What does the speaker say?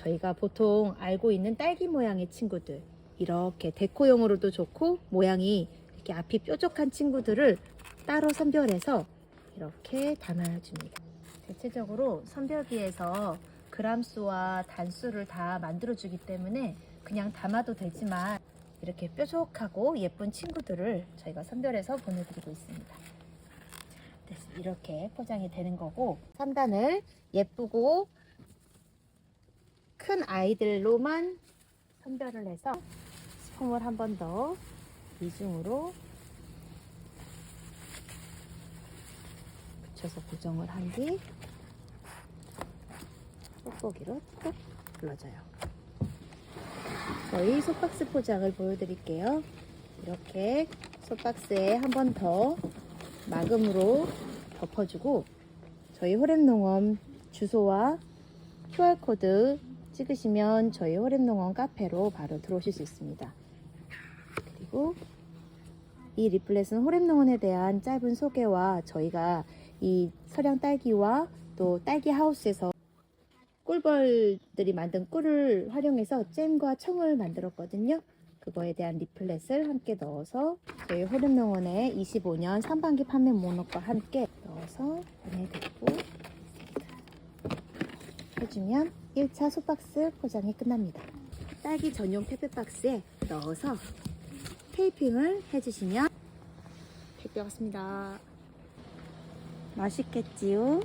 저희가 보통 알고 있는 딸기 모양의 친구들 이렇게 데코용으로도 좋고 모양이 이렇게 앞이 뾰족한 친구들을 따로 선별해서 이렇게 담아줍니다. 대체적으로 선별기에서 그람수와 단수를 다 만들어주기 때문에 그냥 담아도 되지만 이렇게 뾰족하고 예쁜 친구들을 저희가 선별해서 보내드리고 있습니다. 그래서 이렇게 포장이 되는 거고 3단을 예쁘고 큰 아이들로만 선별을 해서 스품을 한 번 더 이중으로 붙여서 고정을 한 뒤 뽁뽁이로 톡 눌러줘요. 저희 솥박스 포장을 보여드릴게요. 이렇게 솥박스에 한 번 더 마금으로 덮어주고 저희 호랩농원 주소와 QR코드 찍으시면 저희 호랩농원 카페로 바로 들어오실 수 있습니다. 그리고 이 리플렛은 호랩농원에 대한 짧은 소개와 저희가 이 서량 딸기와 또 딸기 하우스에서 꿀벌들이 만든 꿀을 활용해서 잼과 청을 만들었거든요. 그거에 대한 리플렛을 함께 넣어서 저희 호름농원의 25년 상반기 판매 목록과 함께 넣어서 보내드리고. 해주면 1차 소박스 포장이 끝납니다. 딸기 전용 페페박스에 넣어서 테이핑을 해주시면 택배 왔습니다. 맛있겠지요?